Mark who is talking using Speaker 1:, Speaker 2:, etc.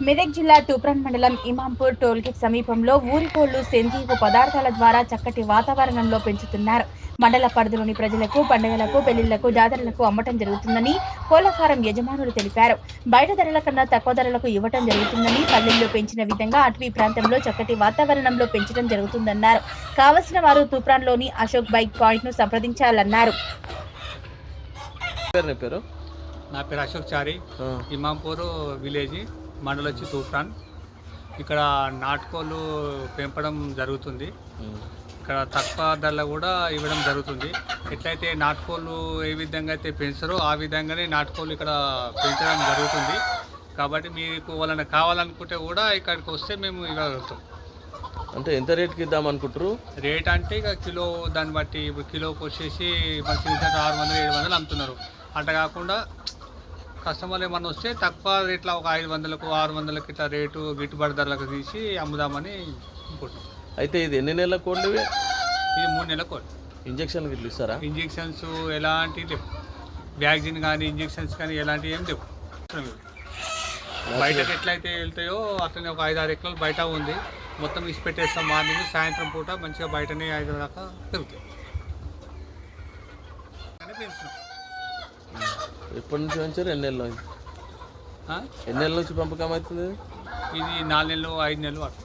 Speaker 1: మెదక్ జిల్లా తూప్రాన్ మండలం ఇమాంపూర్ టోల్గేట్ సమీపంలో ఊరికోళ్ళు సేంద్రీయ పదార్థాల ద్వారా చక్కటి వాతావరణంలో పెంచుతున్నారు. మండల పరిధిలోని ప్రజలకు పండుగలకు పెళ్ళిళ్ళకు జాతరలకు అమ్మటం జరుగుతుందని కోళ్ళ ఫారం యజమానులు తెలిపారు. బయట ధరల కన్నా తక్కువ ధరలకు ఇవ్వటం జరుగుతుందని పల్లెల్లో పెంచిన విధంగా అటవీ ప్రాంతంలో చక్కటి వాతావరణంలో పెంచడం జరుగుతుందన్నారు. కావలసిన వారు తూప్రాన్లోని అశోక్ బైక్ పాయింట్ను సంప్రదించాలన్నారు.
Speaker 2: పేరు నీ పేరు?
Speaker 3: నా పేరు అశోక్ చారి. ఇమాంపూర్ విలేజ్. మండలం వచ్చి తూప్రాన్. ఇక్కడ నాటుకోళ్ళు పెంపడం జరుగుతుంది. ఇక్కడ తక్కువ ధరలో కూడా ఇవ్వడం జరుగుతుంది. ఎట్లయితే నాటుకోళ్ళు ఏ విధంగా అయితే పెంచారో ఆ విధంగానే నాటుకోళ్ళు ఇక్కడ పెంచడం జరుగుతుంది. కాబట్టి మీకు వాళ్ళని కావాలనుకుంటే కూడా ఇక్కడికి వస్తే మేము ఇవ్వగలుగుతాం.
Speaker 2: అంటే ఎంత రేట్కి ఇద్దాం అనుకుంటారు
Speaker 3: రేట్ అంటే ఇక కిలో దాన్ని బట్టి ఇప్పుడు కిలోకి వచ్చేసి చిన్న ఆరు వందలు ఏడు వందలు అమ్ముతున్నారు. అట్లా కాకుండా కస్టమర్లు ఏమన్నా వస్తే తక్కువ రేట్లో ఒక ఐదు వందలకు ఆరు వందలకు ఇట్లా రేటు గిట్టుబాటు ధరలకు తీసి అమ్ముదామని అనుకుంటున్నాం
Speaker 2: అయితే ఇది ఎన్ని నెలల కోళ్ళు?
Speaker 3: ఇది మూడు నెలల కోడ్
Speaker 2: ఇంజక్షన్ ఇస్తారా
Speaker 3: ఇంజెక్షన్స్ ఎలాంటి లేవు వ్యాక్సిన్ కానీ ఇంజెక్షన్స్ కానీ ఎలాంటివి ఏం లేవు. బయటకు ఎట్లయితే వెళ్తాయో అట్లనే ఒక ఐదు ఆరు ఎకరాలు బయట ఉంది మొత్తం ఇసి పెట్టేస్తాం మార్నింగ్ సాయంత్రం పూట మంచిగా బయటనే ఐదు దాకా కానీ పెంచుతున్నాం.
Speaker 2: ఎప్పటి నుంచి పెంచారు? ఎన్ని నెలల? ఎన్ని నెలల నుంచి పెంపకం అవుతుంది?
Speaker 3: ఇది నాలుగు నెలలు ఐదు నెలలు అట్లా